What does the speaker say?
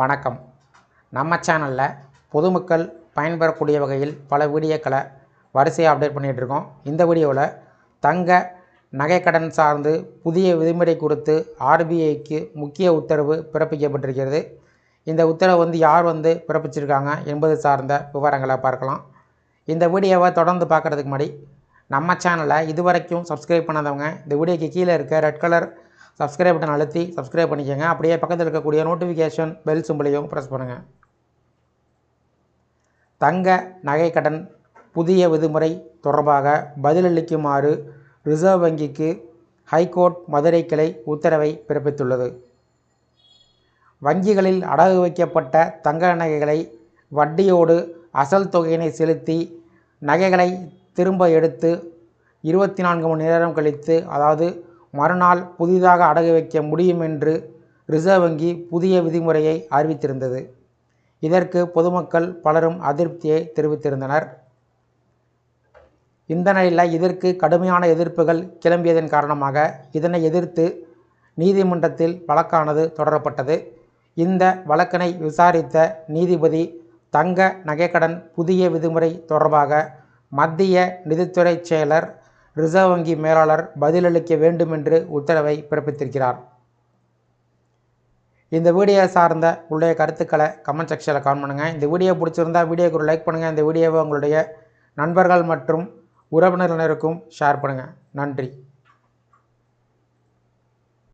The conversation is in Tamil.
வணக்கம். நம்ம சேனலில் பொதுமக்கள் பயன்பெறக்கூடிய வகையில் பல வீடியோக்களை வரிசையாக அப்டேட் பண்ணிகிட்டு இருக்கோம். இந்த வீடியோவில் தங்க நகைக்கடன் சார்ந்து புதிய விதிமுறை கொடுத்து ஆர்பிஐக்கு முக்கிய உத்தரவு பிறப்பிக்கப்பட்டிருக்கிறது. இந்த உத்தரவு வந்து யார் வந்து பிறப்பிச்சிருக்காங்க என்பது சார்ந்த விவரங்களை பார்க்கலாம். இந்த வீடியோவை தொடர்ந்து பார்க்குறதுக்கு முன்னாடி நம்ம சேனலை இதுவரைக்கும் சப்ஸ்கிரைப் பண்ணாதவங்க இந்த வீடியோக்கு கீழே இருக்க ரெட் கலர் சப்ஸ்கிரைப் பட்டன் அழுத்தி சப்ஸ்கிரைப் பண்ணிக்கோங்க. அப்படியே பக்கத்தில் இருக்கக்கூடிய நோட்டிஃபிகேஷன் பெல் சிம்பிளையும் ப்ரெஸ் பண்ணுங்கள் தங்க நகை கடன் புதிய விதிமுறை தொடர்பாக பதிலளிக்குமாறு ரிசர்வ் வங்கிக்கு ஹைகோர்ட் மதுரை கிளை உத்தரவை பிறப்பித்துள்ளது. வங்கிகளில் அடகு வைக்கப்பட்ட தங்க நகைகளை வட்டியோடு அசல் தொகையினை செலுத்தி நகைகளை திரும்ப எடுத்து இருபத்தி நான்கு மணி நேரம் கழித்து அதாவது மறுநாள் புதிதாக அடகு வைக்க முடியும் என்று ரிசர்வ் வங்கி புதிய விதிமுறையை அறிவித்திருந்தது. இதற்கு பொதுமக்கள் பலரும் அதிருப்தியை தெரிவித்திருந்தனர். இந்த நிலையில் இதற்கு கடுமையான எதிர்ப்புகள் கிளம்பியதன் காரணமாக இதனை எதிர்த்து நீதிமன்றத்தில் வழக்கானது தொடரப்பட்டது. இந்த வழக்கினை விசாரித்த நீதிபதி தங்க நகைக்கடன் புதிய விதிமுறை தொடர்பாக மத்திய நிதித்துறை செயலர் ரிசர்வ் வங்கி மேலாளர் பதிலளிக்க வேண்டும் என்று உத்தரவை பிறப்பித்திருக்கிறார். இந்த வீடியோ சார்ந்த உங்களுடைய கருத்துக்களை கமெண்ட் செக்ஷனில் கமெண்ட் பண்ணுங்கள் இந்த வீடியோ பிடிச்சிருந்தா வீடியோக்கு ஒரு லைக் பண்ணுங்கள் இந்த வீடியோவை உங்களுடைய நண்பர்கள் மற்றும் உறவினரினருக்கும் ஷேர் பண்ணுங்கள் நன்றி.